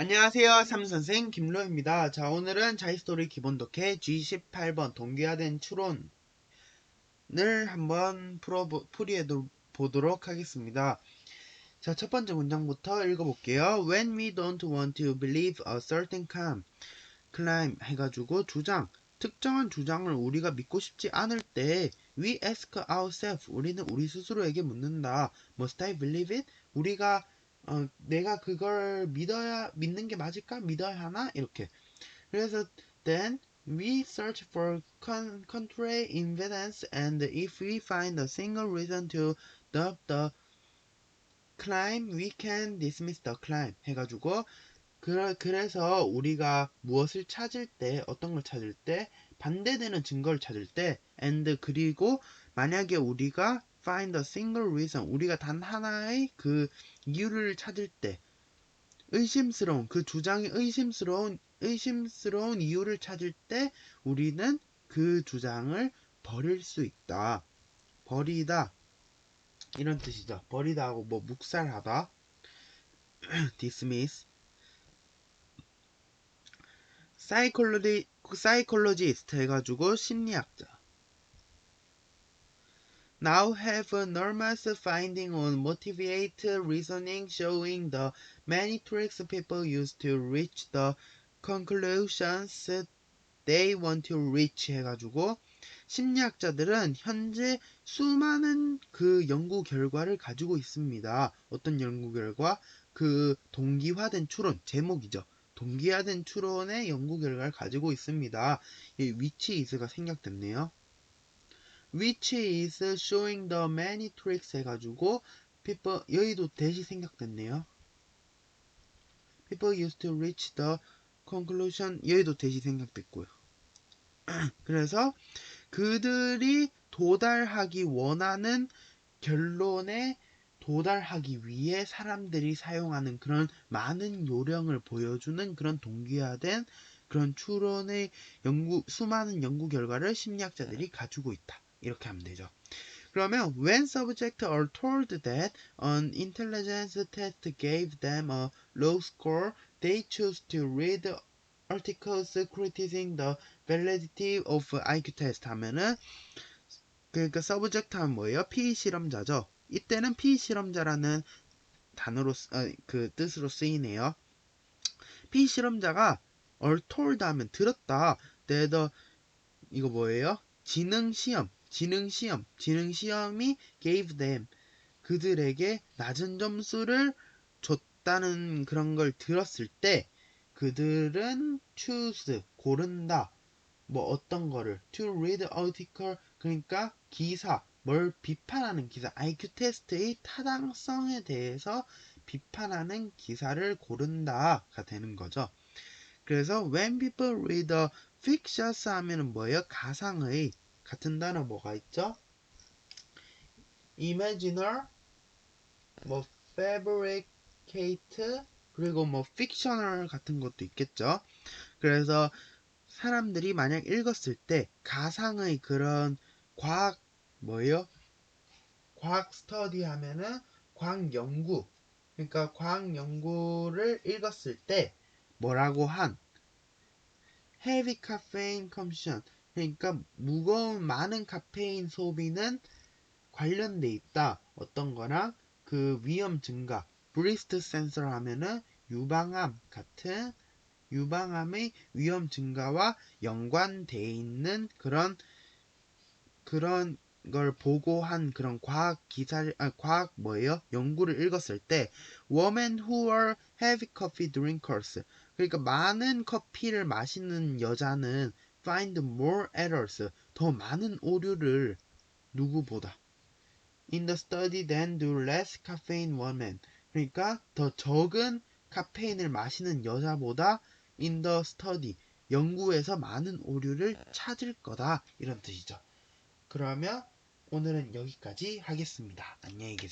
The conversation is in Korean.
안녕하세요. 삼선생 김로입니다. 자, 오늘은 자이스토리 기본 독해 G18번 동기화된 추론을 한번 풀어 풀이해 보도록 하겠습니다. 자, 첫 번째 문장부터 읽어볼게요. When we don't want to believe a certain claim, claim 해가지고 주장, 특정한 주장을 우리가 믿고 싶지 않을 때 we ask ourselves, 우리는 우리 스스로에게 묻는다. Must I believe it? 우리가 어, 내가 그걸 믿어야 믿는 게 맞을까? 믿어야 하나? 이렇게. 그래서 then we search for con, contrary evidence and if we find a single reason to doubt the claim, we can dismiss the claim 해가지고 그, 그래서 우리가 무엇을 찾을 때 어떤 걸 찾을 때 반대되는 증거를 찾을 때 and 그리고 만약에 우리가 find a single reason. 우리가 단 하나의 그 이유를 찾을 때 의심스러운 그 주장이 의심스러운 의심스러운 이유를 찾을 때 우리는 그 주장을 버릴 수 있다. 버리다. 이런 뜻이죠. 버리다 하고 뭐 묵살하다. dismiss. 사이콜로지 사이콜로지스트 해가지고 심리학자 now have enormous finding on motivate reasoning showing the many tricks people use to reach the conclusions they want to reach 해가지고 심리학자들은 현재 수많은 그 연구 결과를 가지고 있습니다. 어떤 연구 결과? 그 동기화된 추론 제목이죠. 동기화된 추론의 연구 결과를 가지고 있습니다. 이 위치 is가 생략됐네요. Which is showing the many tricks 해가지고 people 여기도 대시 생략됐네요. people used to reach the conclusion 여기도 대시 생략됐고요. 그래서 그들이 도달하기 원하는 결론에 도달하기 위해 사람들이 사용하는 그런 많은 요령을 보여주는 그런 동기화된 그런 추론의 연구 수많은 연구 결과를 심리학자들이 가지고 있다. 이렇게 하면 되죠. 그러면 when subjects are told that an intelligence test gave them a low score, they choose to read articles criticizing the validity of IQ test 하면은 그러니까 subject 하면 뭐예요? 피실험자죠. 이때는 피실험자라는 단어로 어, 그 뜻으로 쓰이네요. 피실험자가 are told 하면 들었다. that the, 이거 뭐예요? 지능 시험 지능 시험, 지능 시험이 gave them 그들에게 낮은 점수를 줬다는 그런 걸 들었을 때 그들은 choose 고른다. 뭐 어떤 거를 to read article 그러니까 기사 뭘 비판하는 기사 IQ 테스트의 타당성에 대해서 비판하는 기사를 고른다가 되는 거죠. 그래서 when people read a fictions 하면은 뭐예요? 가상의 같은 단어 뭐가 있죠? imaginal, 뭐 fabricate, 그리고 뭐 fictional 같은 것도 있겠죠. 그래서 사람들이 만약 읽었을 때 가상의 그런 과학 뭐예요? 과학 스터디 하면은 과학 연구 그러니까 과학 연구를 읽었을 때 뭐라고 한 heavy caffeine consumption 그러니까 무거운 많은 카페인 소비는 관련돼 있다. 어떤 거랑 그 위험 증가, 브리스트 센서 하면은 유방암 같은 유방암의 위험 증가와 연관돼 있는 그런 그런 걸 보고한 그런 과학 기사를 아 과학 뭐예요? 연구를 읽었을 때 women who are heavy coffee drinkers 그러니까 많은 커피를 마시는 여자는 find more errors 더 많은 오류를 누구보다 in the study than do less caffeine women 그러니까 더 적은 카페인을 마시는 여자보다 in the study 연구에서 많은 오류를 찾을 거다 이런 뜻이죠. 그러면 오늘은 여기까지 하겠습니다. 안녕히 계세요.